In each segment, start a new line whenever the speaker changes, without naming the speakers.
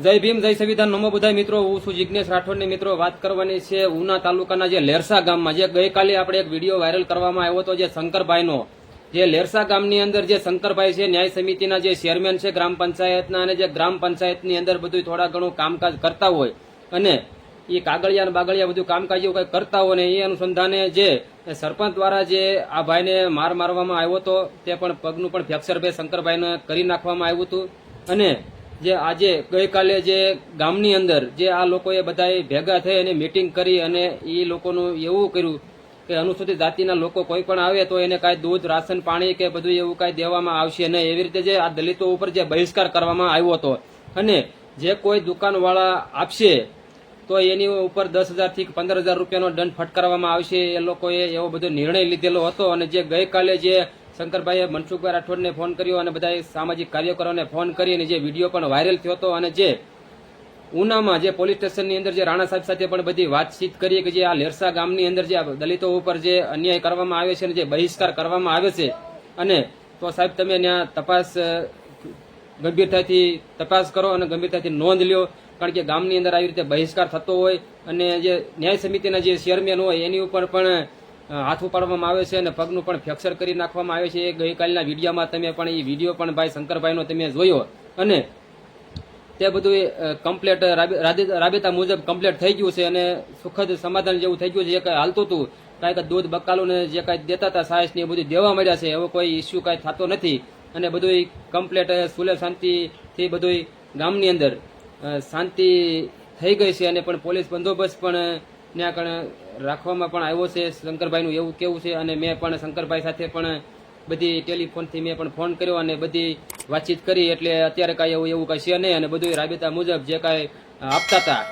જય ભીમ, જય સંવિધાન. નમો બધા મિત્રો, હું છું જિજ્ઞેશ રાઠોડની. મિત્રો, વાત કરવાની છે ઉના તાલુકાના જે લેરસા ગામમાં. જે ગઈકાલે આપણે એક વીડિયો વાયરલ કરવામાં આવ્યો હતો જે શંકરભાઈનો. જે લેરસા ગામની અંદર જે શંકરભાઈ છે, ન્યાય સમિતિના જે ચેરમેન છે, ગ્રામ પંચાયતના અને જે ગ્રામ પંચાયતની અંદર બધું થોડા ઘણું કામકાજ કરતા હોય. અને એ કાગળિયા અને બાગળિયા બધું કામકાજ એવું કંઈ કરતા હોય ને એ અનુસંધાને જે સરપંચ દ્વારા જે આ ભાઈને માર મારવામાં આવ્યો હતો, તે પણ પગનું પણ ફ્રેક્ચર ભાઈ શંકરભાઈને કરી નાખવામાં આવ્યું હતું. અને જે આજે ગઈકાલે જે ગામની અંદર જે આ લોકોએ બધાએ ભેગા થઈ અને મિટિંગ કરી અને એ લોકોનું એવું કર્યું કે અનુસૂચિત જાતિના લોકો કોઈ પણ આવે તો એને કાંઈ દૂધ, રાશન, પાણી કે બધું એવું કાંઈ દેવામાં આવશે નહીં એવી રીતે જે આ દલિતો ઉપર જે બહિષ્કાર કરવામાં આવ્યો હતો. અને જે કોઈ દુકાનવાળા આપશે તો એની ઉપર દસ હજારથી પંદર હજાર રૂપિયાનો દંડ ફટકારવામાં આવશે. એ લોકોએ એવો બધો નિર્ણય લીધેલો હતો અને જે ગઈકાલે જે શંકરભાઈએ મનસુખભાઈ રાઠોડને ફોન કર્યો અને બધા સામાજિક કાર્યકરોને ફોન કરી અને જે વીડિયો પણ વાયરલ થયો હતો અને જે ઉનામાં જે પોલીસ સ્ટેશનની અંદર જે રાણા સાહેબ સાથે પણ બધી વાતચીત કરી કે જે આ લેરસા ગામની અંદર જે દલિતો ઉપર જે અન્યાય કરવામાં આવે છે અને જે બહિષ્કાર કરવામાં આવે છે અને તો સાહેબ તમે ત્યાં તપાસ ગંભીરતાથી તપાસ કરો અને ગંભીરતાથી નોંધ લ્યો. કારણ કે ગામની અંદર આવી રીતે બહિષ્કાર થતો હોય અને જે ન્યાય સમિતિના જે ચેરમેન હોય એની ઉપર પણ હાથ ઉપાડવામાં આવે છે અને પગનું પણ ફ્રેક્ચર કરી નાખવામાં આવે છે. એ ગઈકાલના વિડીયોમાં તમે પણ એ વીડિયો પણ ભાઈ શંકરભાઈનો તમે જોયો. અને તે બધું કમ્પ્લેટ રાબેતા મુજબ કમ્પ્લેટ થઈ ગયું છે અને સુખદ સમાધાન જેવું થઈ ગયું છે. જે કાંઈ હાલતું હતું કાંઈક દૂધ બકાલું જે કાંઈ દેતા હતા, સાયસ ને એ બધું દેવા મળ્યા છે. એવો કોઈ ઇસ્યુ કાંઈ થતો નથી. અને બધું કમ્પ્લેટ સુલે શાંતિથી બધું ગામની અંદર શાંતિ થઈ ગઈ છે. અને પણ પોલીસ બંદોબસ્ત પણ ત્યાં કણ રાખવામાં પણ આવ્યો છે. શંકરભાઈનું એવું કેવું છે અને મેં પણ શંકરભાઈ સાથે પણ બધી ટેલિફોનથી મેં પણ ફોન કર્યો અને બધી વાતચીત કરી એટલે અત્યારે કાંઈ એવું એવું કાંઈ છે નહીં અને બધું રાબેતા મુજબ જે કાંઈ આપતા હતા.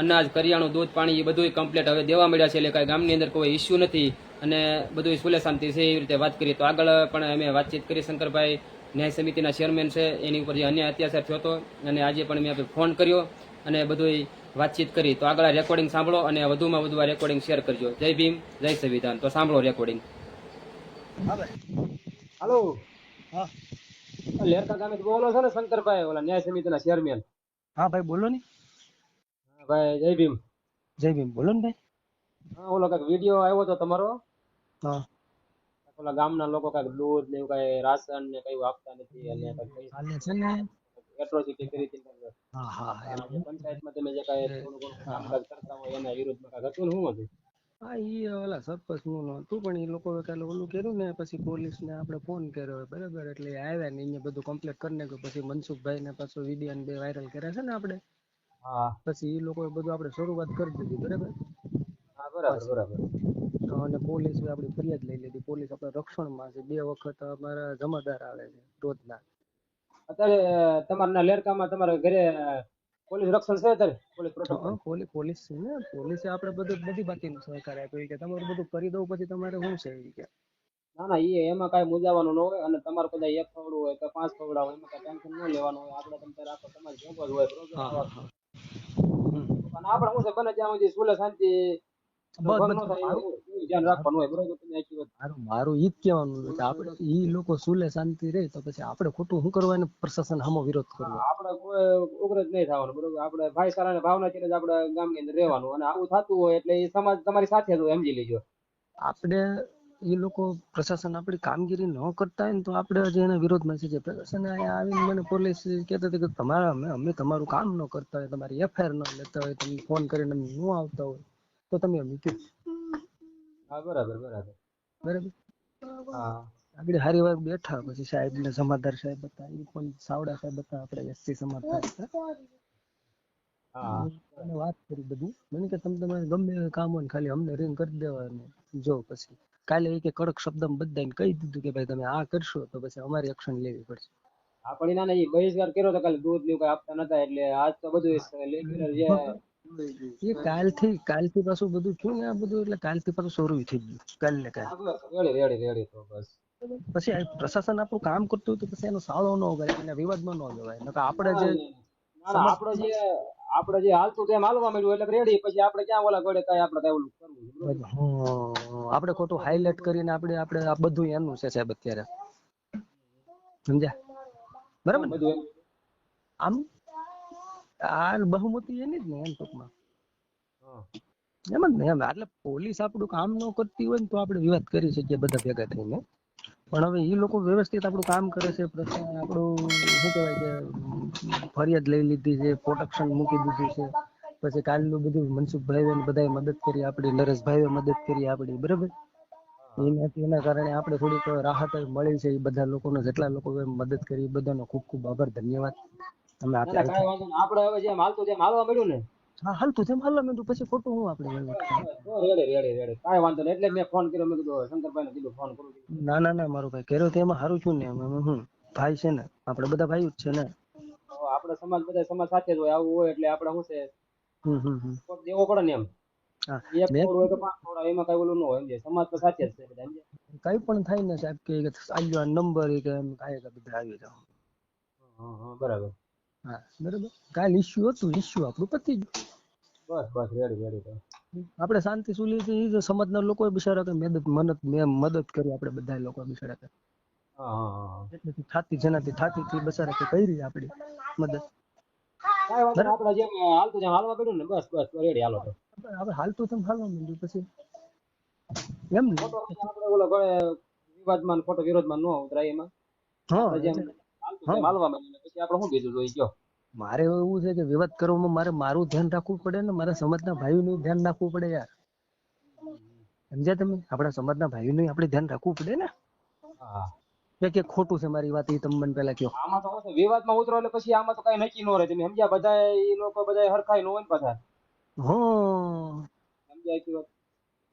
અનાજ, કરિયાણું, દૂધ, પાણી એ બધું કમ્પ્લીટ હવે દેવા મળ્યા છે એટલે કાંઈ ગામની અંદર કોઈ ઇસ્યુ નથી અને બધું સુલે શાંતિ છે એવી રીતે વાત કરી. તો આગળ પણ અમે વાતચીત કરી. શંકરભાઈ ન્યાય સમિતિના ચેરમેન છે. એની ઉપર જે અન્ય અત્યાચાર થયો હતો અને આજે પણ મેં ફોન કર્યો અને બધું વાતચીત કરી તો આગળ રેકોર્ડિંગ સાંભળો અને વધુમાં વધુ આ રેકોર્ડિંગ શેર કરજો. જય ભીમ જય સંવિધાન. તો સાંભળો રેકોર્ડિંગ હાલો.
હા.
લેરકા ગામે બોલો છો ને શંકરભાઈ ઓલા ન્યાય સમિતિના ચેરમેન
હા ભાઈ બોલો ને.
ભાઈ જય ભીમ.
જય ભીમ. બોલો ને ભાઈ.
હા ઓલો કાંઈક વીડિયો આવ્યો હતો તમારો?
હા.
ઓલા ગામના લોકો કાંઈક દૂધ ને એવું કાંઈ રાશન ને કઈ આપતા નથી અને
છે ને.
એટ્રોસિટી કરી હતી
હા હા
પંચાયતમાં તમે જે કાંઈ થોડું ઘણું કામકાજ કરતા હોય એના વિરોધમાં કાંઈ હતું ને શું હતું?
હા ઈ ઓલા સરપંચનું નહોતું પણ એ લોકો કાલે ઓલું કર્યું ને પછી પોલીસ ને આપણે ફોન કર્યો બરાબર? એટલે આવ્યા ને એને બધું કમ્પ્લીટ કરી નાખ્યું. પછી મનસુખભાઈ ને પાછો વીડિયો ને બે વાયરલ કર્યા છે ને આપણે.
હા.
પછી એ લોકોએ બધું આપણે શરૂઆત કરી દીધી બરાબર?
હા બરાબર બરાબર.
અને પોલીસ આપણી ફરિયાદ લઈ લીધી. પોલીસ આપણે રક્ષણમાં છે. બે વખત અમારા જમાદાર આવે છે રોજના.
અત્યારે તમારના લેરકામાં તમારા ઘરે પોલીસ રક્ષણ છે અત્યારે? પોલીસ
પ્રોટોકોલ પોલીસ પોલીસ છે ને પોલીસે આપણે બધું બધી બાકીનું સહકાર આપ્યો કે તમારું બધું કરી દઉં પછી તમારે શું છે કે?
ના ના એ એમાં કાંઈ મૂંઝાવાનું ન હોય અને તમારે કદાચ એક ફવડું હોય કે પાંચ ફવડા હોય એમાં કાંઈ ટેન્શન ન લેવાનું હોય. આપણે તમે રાખો તમારે જોબ જ હોય. અને આપણે શું છે બને ત્યાં સુધી સુલે શાંતિ ન
મારું ઈ જ કેવાનું કે આપણે ઈ લોકો સુલે શાંતિ રહે તો પછી આપણે ખોટું શું કરવાનું પ્રશાસન સામો વિરોધ કરવો.
આપણે કોઈ ઉગ્ર જ નહીં થવાનું બરોબર. આપણે ભાઈચારાની ભાવનાથી જ આપણે ગામની અંદર રહેવાનું અને આવું થતું હોય એટલે એ સમાજ તમારી સાથે સમજી લેજો.
આપણે એ લોકો પ્રશાસન આપણી કામગીરી ન કરતા હોય ને તો આપણે હજી એના વિરોધમાં છે પ્રશાસન અહીંયા આવીને મને પોલીસ કહેતા હતા કે તમારા અમે અમે તમારું કામ ન કરતા હોય તમારી એફઆઈઆર ન લેતા હોય તમે ફોન કરીને ન આવતા હોય. તો તમે મૂક્યું
હા બરાબર બરાબર.
બરાબર?
હા.
આગળ હારી વાર બેઠા પછી સાહેબ ને સમાધાર સાહેબ હતા એ પણ સાવડા સાહેબ હતા આપણે એસસી સમાધાર હતા.
હા.
અને વાત કરી બધું. મને કે તમે તમારે ગમે એ કામ હોય ખાલી અમને રિંગ કરી દેવાનું જો પછી. કાલે એ કે કડક શબ્દમાં બધાને કહી દીધું કે ભાઈ તમે આ કરશો તો પછી અમારી એક્શન લેવી પડશે.
આપણે ના ના ઈ બહિષ્કાર કર્યો તો કાલે દૂધ ને આપતા નતા એટલે આજ તો બધું રેગ્યુલર જે
એ કાલથી કાલથી પાછું બધું થયું ને આ બધું એટલે કાલથી પાછું શરૂ થઈ ગયું કાલ. ને કાલ
રેડી રેડી રેડી તો બસ.
પછી પ્રશાસન આપણું કામ કરતું હતું પછી એનો સાળો ન કરે એને વિવાદમાં ન જવાય. નકર આપણે જે
આપણો જે આપણે જે હાલતું તેમ હાલવા મળ્યું એટલે રેડી પછી આપણે ક્યાં ઓલા ગોડે કઈ આપણે કઈ ઓલું કરવું
આપણે ખોટું હાઇલાઇટ કરીને આપણે આપણે આ બધું એનું છે સાહેબ અત્યારે. સમજ્યા? બરાબર
બધું
આમ આ બહુમતી એની જ ને એમ ટૂંકમાં. એમ જ ને એમ. એટલે પોલીસ આપણું કામ ન કરતી હોય ને તો આપણે વિવાદ કરી શકીએ બધા ભેગા થઈને. પણ હવે એ લોકો વ્યવસ્થિત આપણું કામ કરે છે પ્રશ્ન આપણું શું કહેવાય કે ફરિયાદ લઈ લીધી છે પ્રોટેક્શન મૂકી દીધું છે. પછી કાલનું બધું મનસુખભાઈ બધાએ મદદ કરી આપણી નરેશભાઈએ મદદ કરી આપણી બરાબર? એનાથી એના કારણે આપણે થોડીક રાહત મળી છે એ બધા લોકોને જેટલા લોકો મદદ કરી બધાનો ખૂબ ખૂબ આભાર ધન્યવાદ.
ના, ના, નહીં. આપણે હવે જેમ હાલતું તેમ હાલવા મળ્યું ને.
હા હાલતું તેમ હાલવા મળ્યું પછી ખોટું હું આપણે
રેડે રેડે રેડે કાંઈ વાંધો નહીં. એટલે મેં ફોન કર્યો. મેં કીધું શંકરભાઈને કીધું ફોન કરું
ના ના ના મારો ભાઈ. કર્યો તો એમાં સારું છું ને. એમાં હું ભાઈ છે ને. આપણે બધા ભાઈ જ છે ને.
આપણે સમાજ બધા સમાજ સાથે જ હોય. આવું હોય એટલે આપણે શું છે? દેવો પડે ને એમ. કઈ ઓલું ન હોય. સમજે સમાજ તો સાથે જ છે
કઈ પણ થાય ને સાહેબ કે આ નંબર કે એમ કાંઈ બધા આવી જાવ
બરાબર.
હા બરાબર. કાલ ઇશ્યુ હતું ઇશ્યુ આપણું પતી ગયું.
બસ બસ રેડી રેડી
આપણે શાંતિ સુલી થી જ સમાજના લોકો બિચારા કે મદદ મદદ મેં મદદ કરી આપણે બધા લોકો બિચારા કે
હા હા.
થાતી જેનાથી થાતી થી બિચારા કે કરી આપણી મદદ.
આપણે જેમ હાલતું જેમ હાલવા પડ્યું ને બસ બસ રેડી હાલો
આપણે હાલતું તેમ હાલવા માંડ્યું પછી. એમ ને?
આપણે ઓલો વિવાદમાં ખોટો વિરોધમાં ન ઉતરાય એમાં.
હા
પછી આપણે શું બીજું જોઈ ગયો.
મારે એવું છે કે વિવાદ કરવામાં મારે મારું ધ્યાન રાખવું પડે ને મારા સમાજના ભાઈઓનું ધ્યાન રાખવું પડે યાર. સમજ્યા તમે? આપણા સમાજના ભાઈઓનું આપણે ધ્યાન રાખવું પડે ને.
હા.
કે કે ખોટું છે મારી વાત એ તમે મને પેલા કહો.
આમાં તો વિવાદમાં ઉતરો એટલે પછી આમાં તો કઈ નક્કી ન રહે. તમે સમજ્યા? બધા એ લોકો બધા હરખાઈ ન હોય ને પાછા
હો.
સમજ્યા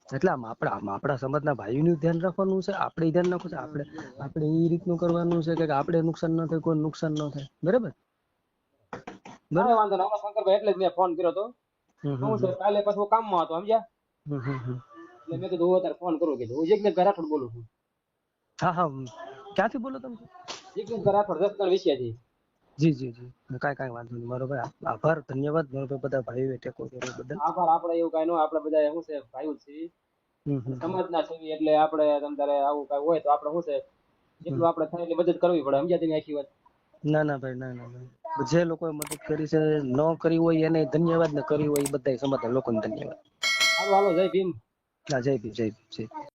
એટલે આમ આપણા આપણા સમાજના ભાઈઓનું ધ્યાન રાખવાનું છે આપણે ધ્યાન રાખવું છે આપણે આપણે એ રીતનું કરવાનું છે કે આપણે નુકસાન ન થાય કોઈ નુકસાન ન થાય. બરાબર?
બરાબર? વાંધો નહીં આમાં શંકરભાઈ એટલે જ મેં ફોન કર્યો તો
હમ
છે કાલે પછી હું કામમાં હતો સમજ્યા. એટલે મેં કીધું હું અત્યારે ફોન કરું કીધું. હું જગનેશ રાઠોડ બોલું છું.
હા હા. ક્યાંથી બોલો તમે?
જગનેશ રાઠોડ દસગણ વિષયથી.
જી જી જી. કાંઈ કાંઈ વાંધો નહીં. ભાઈ આભાર ધન્યવાદ. ભાઈ બધા ભાઈઓએ ટેકો કર્યો બદલ.
આભાર. આપણે એવું કઈ ન આપણે બધા શું છે ભાઈઓ છીએ. સમાજના છીએ એટલે આપણે તમારે આવું કઈ હોય તો આપણે શું છે જેટલું આપણે થાય એટલી મદદ કરવી પડે. સમજ્યા તમે આખી વાત?
ના ના ભાઈ ના ના ભાઈ જે લોકોએ મદદ કરી છે ન કરી હોય એને ધન્યવાદ ને કરી હોય એ બધા સમાજના લોકોને ધન્યવાદ.
હાલો હાલો. જય ભીમ.
હા જય ભીમ જય ભીમ જય